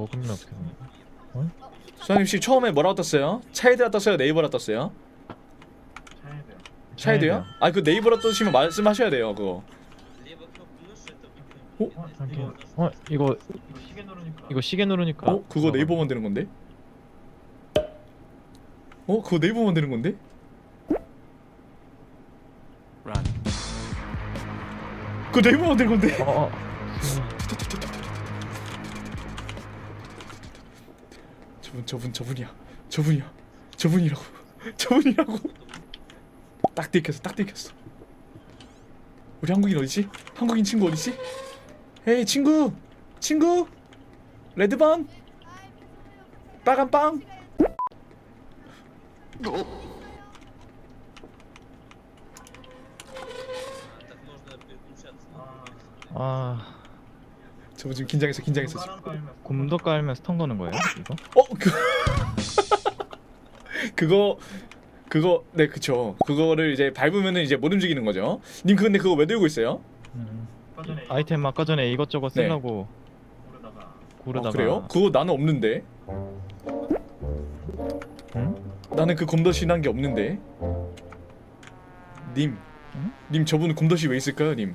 먹으면 어떻게 되는 거야? 수장님 씨 처음에 뭐라고 떴어요? 차이드라 떴어요? 네이버라 떴어요? 차이드요? 아 그 네이버라 뜨시면 말씀하셔야 돼요 그거 이렇게 어 이거 이거 시계 누르니까 어? 그거 네이버만 되는 건데? 어? 그거 네이버만 되는 건데? 그거 네이버만 되는 건데? 어, 어. 저분 저분 저분이야. 저분이야. 저분이라고. 저분이라고. 딱 들켰어 딱 들켰어. 우리 한국인 어디지? 한국인 친구 어디지? 헤이 친구! 친구! 레드반 빨간 빵! 아 저분 지금 긴장했어 긴장했어 지금 곰도 깔면 스턴 거는 거예요? 이거? 어? 그 그거 그거 네 그쵸 그거를 이제 밟으면은 이제 못 움직이는 거죠 님 근데 그거 왜 들고 있어요? 음. 아이템 아까 전에 이것저것 네. 쓰려고 고르다가 어, 그래요? 그거 나는 없는데 응? 나는 그 곰덧이 난게 없는데 님 응? 님 저분 곰덧이 왜 있을까요 님?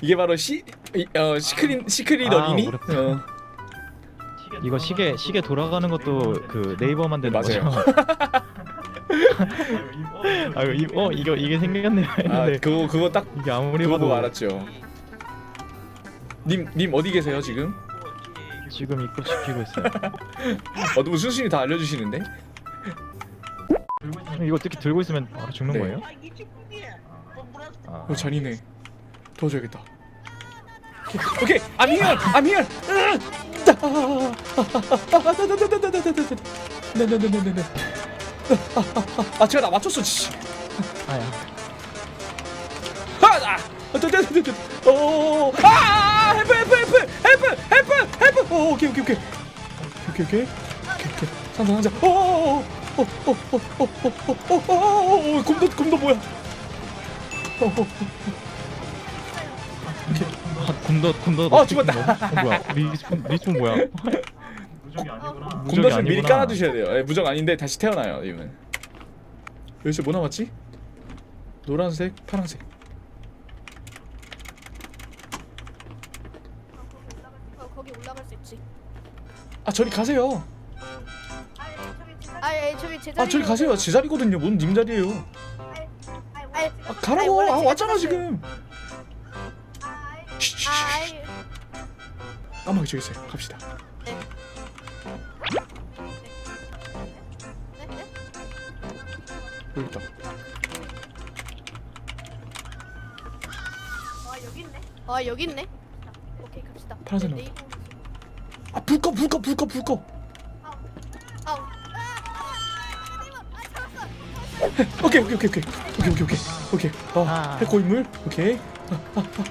이게 바로 시 이- 어, 시크릿 시크릿 아, 어린이? 어렵다. 어. 이거 시계 시계 돌아가는 것도 그 네이버만 되는 맞아요. 거죠? 아 이거 이- 어 이거 이게 생겼네요 아 했는데 그거 그거 딱 이게 아무리 그거 봐도 알았죠. 님 님 어디 계세요 지금? 지금 입구 지키고 있어요 어 너무 순순히 다 알려주시는데? 이거 어떻게 들고 있으면 바로 죽는 네. 거예요? 아, 어 잔이네. 도와줘야겠다. 오케이, I'm here, I'm here. 네네네네네. 아 제가 나 맞췄어. 씨. 아야 하나. 오, 아, 헬프, 헬프, 헬프, 헬프, 헬프, 헬프. 오, 오케이, 오케이, 오케이, 오케이, 오케이, 오케이. 상자, 상자. 오, 오, 오, 오, 오, 오, 오, 오, 오, 오, 오, 곰도, 곰도 뭐야? 오, 오, 아, 곰덧 곰덧 어, 죽었다. 큰 거? 어, 뭐야 리스폰 리스폰 뭐야? 무적이 곰덫은 미리 아니구나. 깔아두셔야 돼요. 예, 무적 아닌데 다시 태어나요. 이면. 여기서 뭐 남았지? 노란색, 파란색. 어, 거기 올라갈 수 있지 아 저리 가세요. 아 예, 저기 제자리 아 저리 가세요. 제 자리거든요. 뭔님 자리예요? 아 가라고. 아 왔잖아. 지금. 까마귀 저기 있어요. 갑시다. 네. 네, 네? 여기 있다. 아 여기 있네 아 여기 있네 오케이 갑시다 파란색 네, 네이버 아 불 꺼, 불 꺼, 불 꺼, 불 꺼. 아우 오케이, 오케이, 오케이, 오케이, 오케이, 오케이, 오케이, 오케이. 어, 아. 해코 인물. 오케이. 어, 어, 어,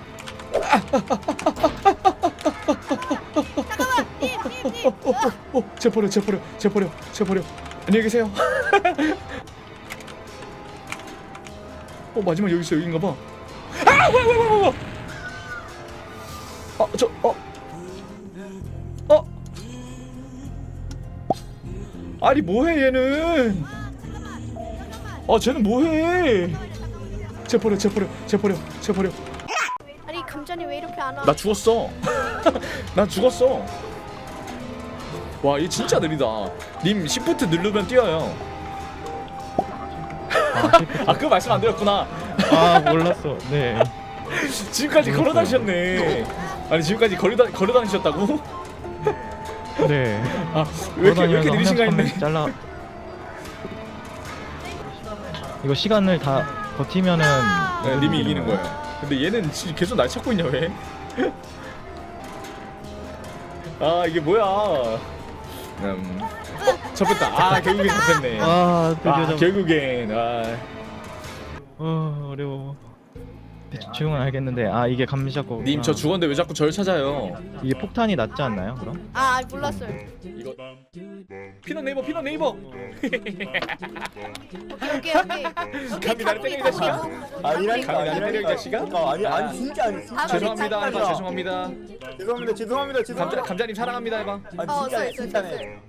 제 버려, 제 버려, 제 버려, 제 버려. 안녕히 계세요. 어 마지막 여기 있어 여기인가 봐. 아, 뭐야, 뭐야, 뭐야, 뭐야. 아, 저, 어, 어. 아니 뭐해 얘는? 아, 쟤는 뭐해? 제 버려, 제 버려, 제 버려, 제 버려. 감전이 왜 이렇게 안 와? 나 죽었어. 나 죽었어. 와, 얘 진짜 느리다. 님 시프트 누르면 뛰어요. 아, 그거 말씀 안 드렸구나. 아 몰랐어 네 지금까지 걸어 다니셨네. 아니, 지금까지 걸어 다 걸어 다니셨다고? 네. 아, 왜 이렇게 왜 이렇게 느리신가 한 했네. 잘라 이거 시간을 다 버티면은 네, 님이 이기는 거예요. 근데 얘는 지- 계속 날 찾고 있냐 왜? 아, 이게 뭐야? 음. 어, 접혔다. 아, 결국엔 접혔네. 아 드디어 아, 잡. 결국엔 아. 어 어려워. 대충은 알겠는데 아 이게 감시자고. 님저 죽었는데 왜 자꾸 저를 찾아요? 이게 폭탄이 낫지 않나요? 그럼? 아 몰랐어요. 이거 피넛 네이버 피넛 네이버. 오케이 오케이 오케이. 감히 나를 이 자식아? 아니라니까 이 자식아? 아, 아니 아니 진짜 아니 진짜 아, 죄송합니다, 진짜. 해봐. 죄송합니다. 죄송합니다 죄송합니다 죄송합니다 감자님 사랑합니다, 해봐. 어, 진짜 sorry, 진짜네